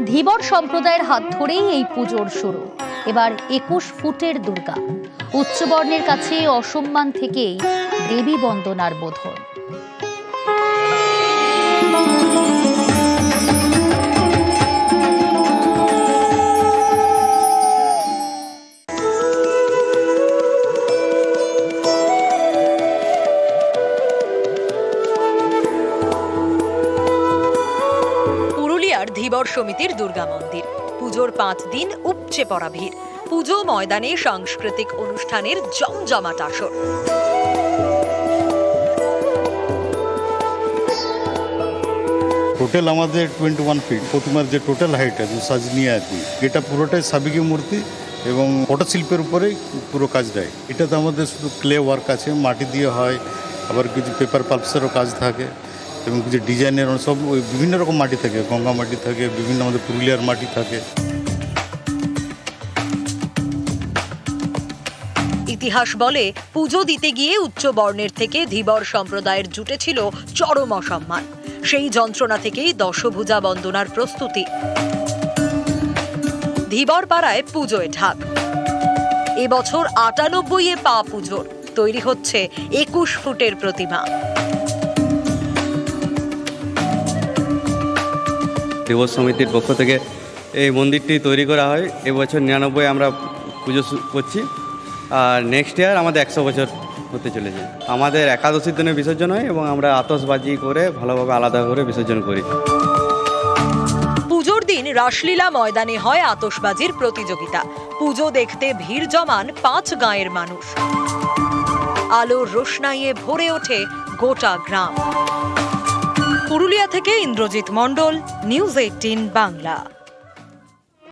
ধীবর সম্প্রদায়ের হাত ধরেই এই পুজোর শুরু। এবার একুশ ফুটের দুর্গা। উচ্চবর্ণের কাছে অসম্মান থেকেই দেবী বন্দনার বোধন। ধীবর সমিতির দুর্গা মন্দির। পুজোর পাঁচ দিন উপচে পড়া ভিড়। পুজো ময়দানে সাংস্কৃতিক অনুষ্ঠানের জমজমাট আসর। টোটাল আমাদের টোয়েন্টি ওয়ান ফিট প্রতিমার যে টোটাল হাইট আছে সাজনিয়া আর কি। এটা পুরোটাই সাবিকি মূর্তি এবং পটশিল্পের উপরেই পুরো কাজ দেয়। এটাতে আমাদের শুধু ক্লে ওয়ার্ক আছে, মাটি দিয়ে হয়, আবার কিছু পেপার পাল্পসেরও কাজ থাকে। এবং কিছু ডিজাইনের সব ওই বিভিন্ন রকম মাটি থাকে, গঙ্গা মাটি থাকে, বিভিন্ন আমাদের পুরুলিয়ার মাটি থাকে। ইতিহাস বলে, পুজো দিতে গিয়ে উচ্চ বর্ণের থেকে ধীবর সম্প্রদায়ের জুটেছিল চরম অসম্মান। সেই যন্ত্রণা থেকেই দশভুজা বন্দনার প্রস্তুতি। ধীবর পাড়ায় পুজোয় ঢাক। এবছর আটানব্বই এ পা পুজোর, তৈরি হচ্ছে একুশ ফুটের প্রতিমা। দেবর সমিতির পক্ষ থেকে এই মন্দিরটি তৈরি করা হয়। এবছর নিরানব্বই আমরা পুজো করছি। আর নেক্সট ইয়ার আমাদের একশো বছর হতে চলেছে। আমাদের একাদশীর দিনে বিসর্জন হয় এবং আমরা আতশবাজি করে ভালোভাবে আলাদা করে বিসর্জন করি। পুজোর দিন রাসলীলা ময়দানে হয় আতশবাজির প্রতিযোগিতা। পুজো দেখতে ভিড় জমান পাঁচ গাঁয়ের মানুষ। আলোর রোশনাইয়ে ভরে ওঠে গোটা গ্রাম। পুরুলিয়া থেকে ইন্দ্রজিৎ মণ্ডল নিউজ এইটিন বাংলা।